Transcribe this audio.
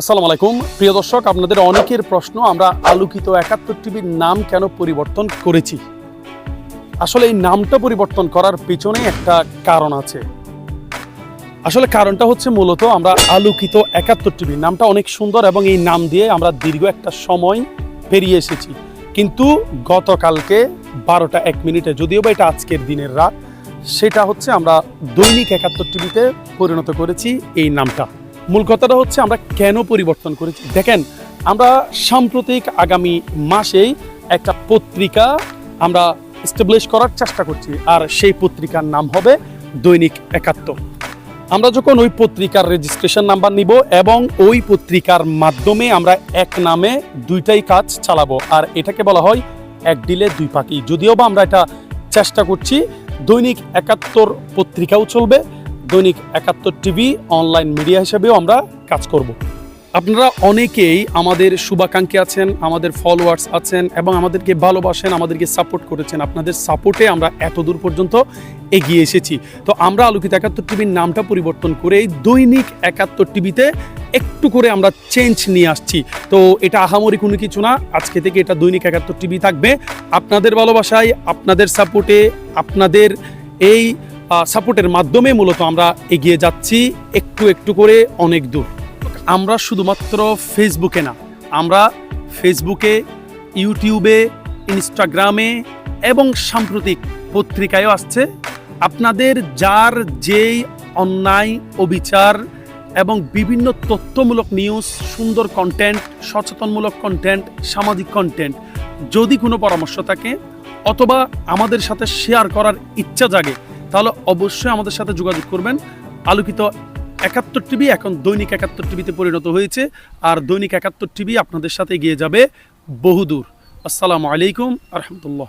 আসসালামু আলাইকুম। প্রিয় দর্শক, আপনাদের অনেকের প্রশ্ন, আমরা আলোকিত একাত্তর টিভির নাম কেন পরিবর্তন করেছি? আসলে এই নামটা পরিবর্তন করার পিছনে একটা কারণ আছে। আসলে কারণটা হচ্ছে মূলত আমরা আলোকিত একাত্তর টিভি নামটা অনেক সুন্দর এবং এই নাম দিয়ে আমরা দীর্ঘ একটা সময় পেরিয়ে এসেছি। কিন্তু গতকালকে বারোটা এক মিনিটে, যদিও বা এটা আজকের দিনের রাত, সেটা হচ্ছে আমরা দৈনিক একাত্তর টিভিতে পরিণত করেছি এই নামটা। মূল কথাটা হচ্ছে আমরা কেন পরিবর্তন করেছি? দেখেন, আমরা সাম্প্রতিক আগামী মাসেই একটা পত্রিকা আমরা স্টেবলিশ করার চেষ্টা করছি, আর সেই পত্রিকার নাম হবে দৈনিক একাত্তর। আমরা যখন ওই পত্রিকার রেজিস্ট্রেশন নাম্বার নিব এবং ওই পত্রিকার মাধ্যমে আমরা এক নামে দুইটাই কাজ চালাবো, আর এটাকে বলা হয় এক ডিলে দুই পাখি যদিও বা আমরা এটা চেষ্টা করছি, দৈনিক একাত্তর পত্রিকাও চলবে দৈনিক একাত্তর টিভি অনলাইন মিডিয়া হিসেবেও আমরা কাজ করব। আপনারা অনেকেই আমাদের শুভাকাঙ্ক্ষী আছেন, আমাদের ফলোয়ার্স আছেন এবং আমাদেরকে ভালোবাসেন, আমাদেরকে সাপোর্ট করেছেন। আপনাদের সাপোর্টে আমরা এত দূর পর্যন্ত এগিয়ে এসেছি। তো আমরা আলোকিত একাত্তর টিভির নামটা পরিবর্তন করে দৈনিক একাত্তর টিভিতে একটু করে আমরা চেঞ্জ নিয়ে আসছি। তো এটা আহামরি কোনো কিছু না, আজকে থেকে এটা দৈনিক একাত্তর টিভি থাকবে। আপনাদের ভালোবাসায়, আপনাদের সাপোর্টে আপনাদের এই সাপোর্টের মাধ্যমে মূলত আমরা এগিয়ে যাচ্ছি একটু একটু করে অনেক দূর। আমরা শুধুমাত্র ফেসবুকে না, আমরা ফেসবুকে ইউটিউবে ইনস্টাগ্রামে এবং সাম্প্রতিক পত্রিকায়ও আসছে। আপনাদের যার যেই অন্যায়, অবিচার এবং বিভিন্ন তথ্যমূলক নিউজ সুন্দর কন্টেন্ট সচেতনমূলক কন্টেন্ট সামাজিক কন্টেন্ট যদি কোনো পরামর্শ থাকে অথবা আমাদের সাথে শেয়ার করার ইচ্ছা জাগে তাহলে অবশ্যই আমাদের সাথে যোগাযোগ করবেন। আলোকিত একাত্তর টিভি এখন দৈনিক একাত্তর টিভিতে পরিণত হয়েছে আর দৈনিক একাত্তর টিভি আপনাদের সাথে গিয়ে যাবে বহুদূর। আসসালামু আলাইকুম রহমতুল্লাহ